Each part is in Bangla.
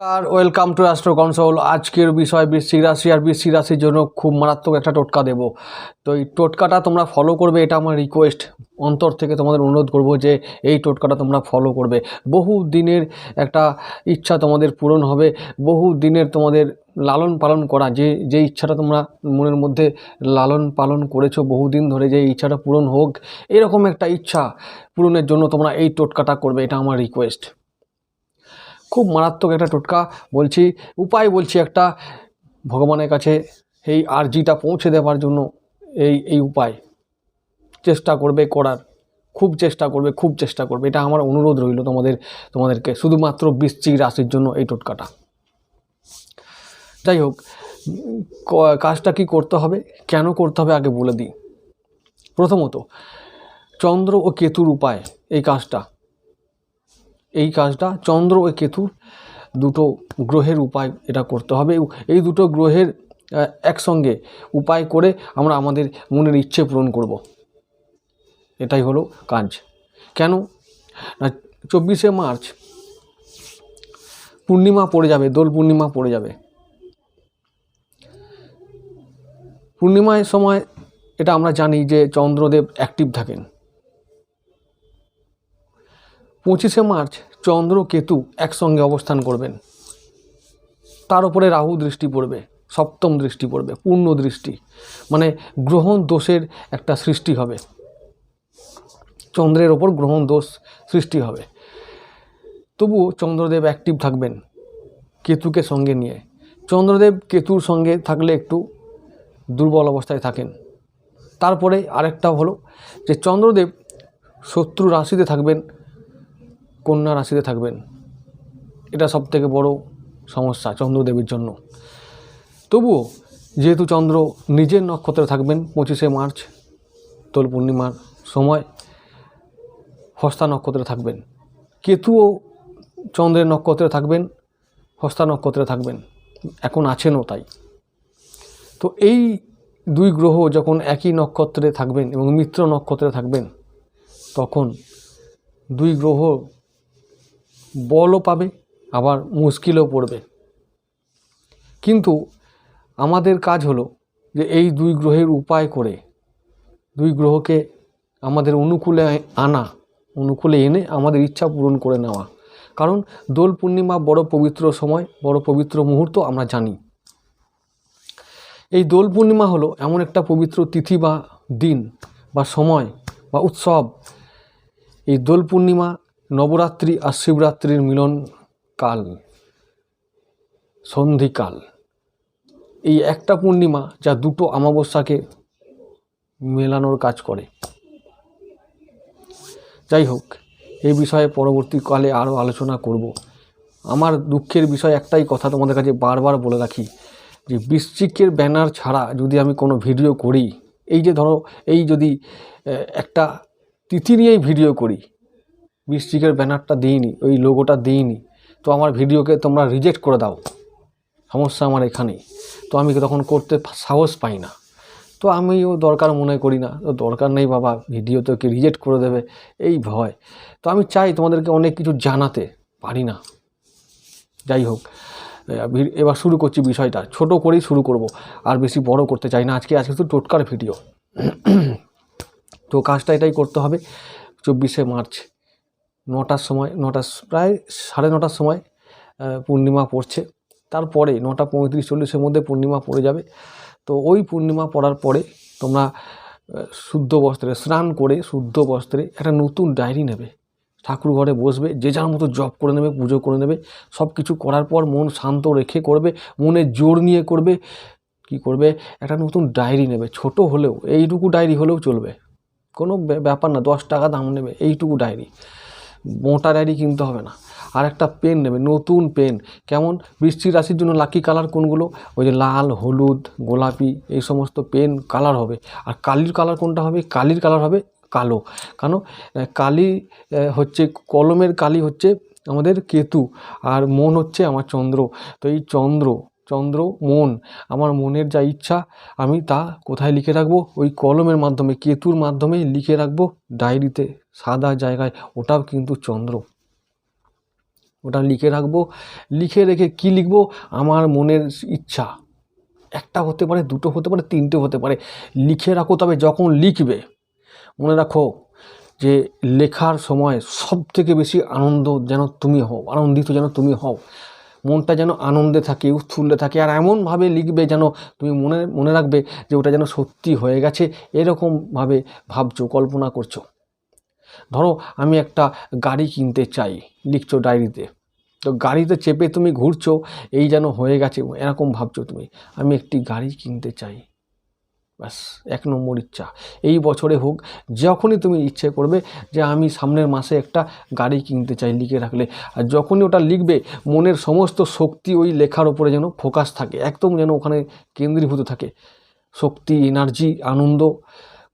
R welcome to astro console আজকের বিষয় বৃশ্চিক রাশি আর বৃশ্চিক রাশির জন্য খুব মারাত্মক একটা টোটকা দেব। তো এই টোটকাটা তোমরা ফলো করবে, এটা আমার রিকোয়েস্ট অন্তর থেকে তোমাদের অনুরোধ করব যে এই টোটকাটা তোমরা ফলো করবে। বহু দিনের একটা ইচ্ছা তোমাদের পূরণ হবে, বহু দিনের তোমাদের লালন পালন করা, যে যে ইচ্ছাটা তোমরা মনের মধ্যে লালন পালন করেছ বহুদিন ধরে যে ইচ্ছাটা পূরণ হোক, এরকম একটা ইচ্ছা পূরণের জন্য তোমরা এই টোটকাটা করবে, এটা আমার রিকোয়েস্ট খুব মারাত্মক একটা টোটকা বলছি, উপায় বলছি একটা, ভগবানের কাছে এই আর্জিটা পৌঁছে দেওয়ার জন্য এই এই উপায়। চেষ্টা করবে করার, খুব চেষ্টা করবে, খুব চেষ্টা করবে। এটা আমার অনুরোধ রইল তোমাদের, তোমাদেরকে, শুধুমাত্র বৃশ্চিক রাশির জন্য এই টোটকাটা। যাই হোক কাজটা কি করতে হবে, কেন করতে হবে আগে বলে দিই। প্রথমত, চন্দ্র ও কেতুর উপায়, এই কাজটা। এই কাজটা চন্দ্র ও কেতুর দুটো গ্রহের উপায় এটা করতে হবে এই দুটো গ্রহের একসঙ্গে উপায় করে আমরা আমাদের মনের ইচ্ছে পূরণ করব। এটাই হলো কাজ। কেন? না, চব্বিশে মার্চ পূর্ণিমা পড়ে যাবে, দোল পূর্ণিমা পড়ে যাবে। পূর্ণিমার সময় এটা আমরা জানি যে চন্দ্রদেব অ্যাক্টিভ থাকেন। পঁচিশে মার্চ চন্দ্র কেতু একসঙ্গে অবস্থান করবেন। তার উপরে রাহু দৃষ্টি পড়বে, সপ্তম দৃষ্টি পড়বে, পূর্ণ দৃষ্টি। মানে গ্রহণ দোষের একটা সৃষ্টি হবে। চন্দ্রের ওপর গ্রহণ দোষ সৃষ্টি হবে। তবুও চন্দ্রদেব অ্যাক্টিভ থাকবেন কেতুকে সঙ্গে নিয়ে। চন্দ্রদেব কেতুর সঙ্গে থাকলে একটু দুর্বল অবস্থায় থাকেন। তারপরে আরেকটা হলো যে চন্দ্রদেব শত্রু রাশিতে থাকবেন কন্যা রাশিতে থাকবেন। এটা সব থেকে বড় সমস্যা চন্দ্রদেবের জন্য। তবুও যেহেতু চন্দ্র নিজের নক্ষত্রে থাকবেন, পঁচিশে মার্চ, দোল পূর্ণিমার সময় হস্তা নক্ষত্রে থাকবেন। কেতুও চন্দ্রের নক্ষত্রে থাকবেন, হস্তা নক্ষত্রে থাকবেন। এখন আছেনও তাই। তো এই দুই গ্রহ যখন একই নক্ষত্রে থাকবেন এবং মিত্র নক্ষত্রে থাকবেন, তখন দুই গ্রহ বলও পাবে, আবার মুশকিলও পড়বে। কিন্তু আমাদের কাজ হলো যে এই দুই গ্রহের উপায় করে, দুই গ্রহকে আমাদের অনুকূলে আনা, অনুকূলে এনে আমাদের ইচ্ছা পূরণ করে নেওয়া। কারণ দোল পূর্ণিমা বড় পবিত্র সময়, বড় পবিত্র মুহূর্ত আমরা জানি। এই দোল পূর্ণিমা হলো এমন একটা পবিত্র তিথি বা দিন বা সময় বা উৎসব। এই দোল পূর্ণিমা নবরাত্রি আর শিবরাত্রির মিলন কাল, সন্ধিকাল। এই একটা পূর্ণিমা যা দুটো অমাবস্যাকে মেলানোর কাজ করে। যাই হোক এই বিষয়ে পরবর্তীকালে আরও আলোচনা করব। আমার দুঃখের বিষয় একটাই কথা তোমাদের কাছে বারবার বলে রাখি, যে বৃশ্চিকের ব্যানার ছাড়া যদি আমি কোনো ভিডিও করি, এই যে ধরো, এই যদি একটা তিথি নিয়েই ভিডিও করি বৃশ্চিকের ব্যানারটা দিইনি, ওই লোগোটা দিইনি। তো আমার ভিডিওকে তোমরা রিজেক্ট করে দাও। সমস্যা আমার এখানেই। তো আমি তখন করতে সাহস পাই না। তো আমিও দরকার মনে করি না। তো দরকার নেই বাবা, ভিডিও তো কে রিজেক্ট করে দেবে, এই ভয়। তো আমি চাই তোমাদেরকে অনেক কিছু জানাতে, পারি না। যাই হোক এবার শুরু করছি বিষয়টা। ছোট করেই শুরু করব, আর বেশি বড় করতে চাই না। আজকে আজকে তো টোটকার ভিডিও। তো কাজটা এটাই করতে হবে, চব্বিশে মার্চ। নটার সময় নটা প্রায় সাড়ে নটার সময় পূর্ণিমা পড়ছে। তারপরে নটা পঁয়ত্রিশ চল্লিশের মধ্যে পূর্ণিমা পড়ে যাবে। তো ওই পূর্ণিমা পড়ার পরে তোমরা শুদ্ধ বস্ত্রে, স্নান করে শুদ্ধ বস্ত্রে একটা নতুন ডায়েরি নেবে। ঠাকুর ঘরে বসবে, যে যার মতো জপ করে নেবে, পুজো করে নেবে সব কিছু করার পর মন শান্ত রেখে করবে, মনে জোর নিয়ে করবে, কি করবে? একটা নতুন ডায়েরি নেবে। ছোট হলেও, এইটুকু ডায়েরি হলেও চলবে। কোনো ব্যাপার না, দশ টাকা দাম নেবে, এইটুকু ডায়েরি। মোটা ডায়েরি কিনতে হবে না। আর একটা পেন নেবে, নতুন পেন কেমন? বৃষ্টির রাশির জন্য লাকি কালার কোনগুলো? ওই যে লাল, হলুদ, গোলাপি, এই সমস্ত পেন কালার হবে। আর কালির কালার কোনটা হবে? কালির কালার হবে কালো। কেন? কালি হচ্ছে কলমের কালি হচ্ছে আমাদের কেতু, আর মন হচ্ছে আমার চন্দ্র। তো এই চন্দ্র চন্দ্র, মন। আমার মনের যা ইচ্ছা, আমি তা কোথায় লিখে রাখব? ওই কলমের মাধ্যমে, কেতুর মাধ্যমে লিখে রাখব ডায়েরিতে, সাদা জায়গায়। ওটাও কিন্তু চন্দ্র। ওটা লিখে রাখব। লিখে রেখে কি লিখব? আমার মনের ইচ্ছা। একটা হতে পারে, দুটো হতে পারে, তিনটে হতে পারে। লিখে রাখো তবে যখন লিখবে, মনে রাখো যে লেখার সময় সব থেকে বেশি আনন্দ যেন তুমি হও, আনন্দিত যেন তুমি হও। মনটা যেন আনন্দে থাকে, উৎফুল্লে থাকে আর এমনভাবে লিখবে যেন তুমি মনে মনে রাখবে যে ওটা যেন সত্যি হয়ে গেছে, এরকমভাবে ভাবছ, কল্পনা করছ। ধরো আমি একটা গাড়ি কিনতে চাই, লিখছো ডায়েরিতে। তো গাড়িতে চেপে তুমি ঘুরছো, এই যেন হয়ে গেছে, এরকম ভাবছ তুমি, আমি একটি গাড়ি কিনতে চাই। ব্যাস, এক নম্বর ইচ্ছা। এই বছরে হোক, যখনই তুমি ইচ্ছে করবে যে আমি সামনের মাসে একটা গাড়ি কিনতে চাই লিখে রাখলে, আর যখনই ওটা লিখবে, মনের সমস্ত শক্তি ওই লেখার ওপরে যেন ফোকাস থাকে, একদম যেন ওখানে কেন্দ্রীভূত থাকে। শক্তি, এনার্জি, আনন্দ,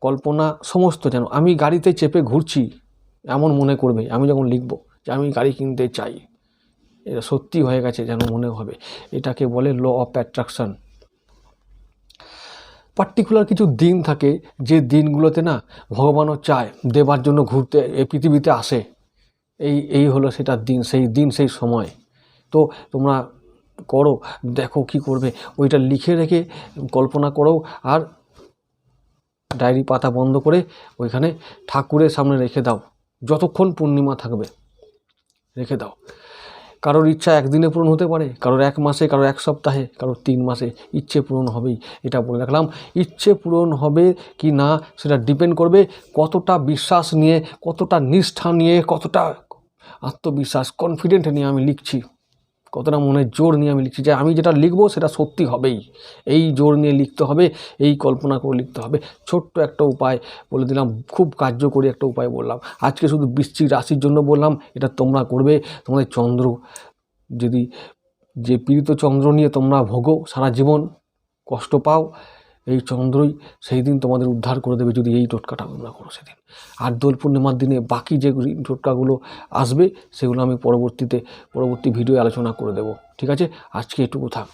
কল্পনা, সমস্ত যেন। আমি গাড়িতে চেপে ঘুরছি, এমন মনে করবে, আমি যখন লিখব যে আমি গাড়ি কিনতে চাই, এটা সত্যি হয়ে গেছে যেন মনে হবে। এটাকে বলে ল অফ অ্যাট্রাকশন পার্টিকুলার কিছু দিন থাকে, যে দিনগুলোতে না ভগবানও চায় দেবার জন্য ঘুরতে এই পৃথিবীতে আসে। এই এই হলো সেটার দিন, সেই দিন, সেই সময়। তো তোমরা করো, দেখো কি করবে। ওইটা লিখে রেখে কল্পনা করো আর ডায়েরি পাতা বন্ধ করে ওইখানে ঠাকুরের সামনে রেখে দাও। যতক্ষণ পূর্ণিমা থাকবে, রেখে দাও। কারোর ইচ্ছা একদিনে পূরণ হতে পারে, কারোর এক মাসে, কারোর এক সপ্তাহে, কারোর তিন মাসে ইচ্ছে পূরণ হবেই। এটা বলে রাখলাম, ইচ্ছে পূরণ হবে কি না সেটা ডিপেন্ড করবে কতটা বিশ্বাস নিয়ে, কতটা নিষ্ঠা নিয়ে, কতটা আত্মবিশ্বাস কনফিডেন্ট নিয়ে আমি লিখছি। কতটা মনে জোর নিয়ে আমি লিখছি যে আমি যেটা লিখব সেটা সত্যি হবেই। এই জোর নিয়ে লিখতে হবে, এই কল্পনা করে লিখতে হবে। ছোট্ট একটা উপায় বলে দিলাম, খুব কার্যকরী একটা উপায় বললাম। আজকে শুধু বৃশ্চিক রাশির জন্য বললাম, এটা তোমরা করবে। তোমাদের চন্দ্র যদি, যে পীড়িত চন্দ্র নিয়ে তোমরা ভোগো, সারা জীবন কষ্ট পাও। এই চন্দ্রই সেই দিন তোমাদের উদ্ধার করে দেবে যদি এই টোটকাটা তোমরা করো সেদিন। আর দোল পূর্ণিমার দিনে বাকি যে টোটকাগুলো আসবে, সেগুলো আমি পরবর্তীতে, পরবর্তী ভিডিও আলোচনা করে দেব। ঠিক আছে? আজকে এটুকু থাক।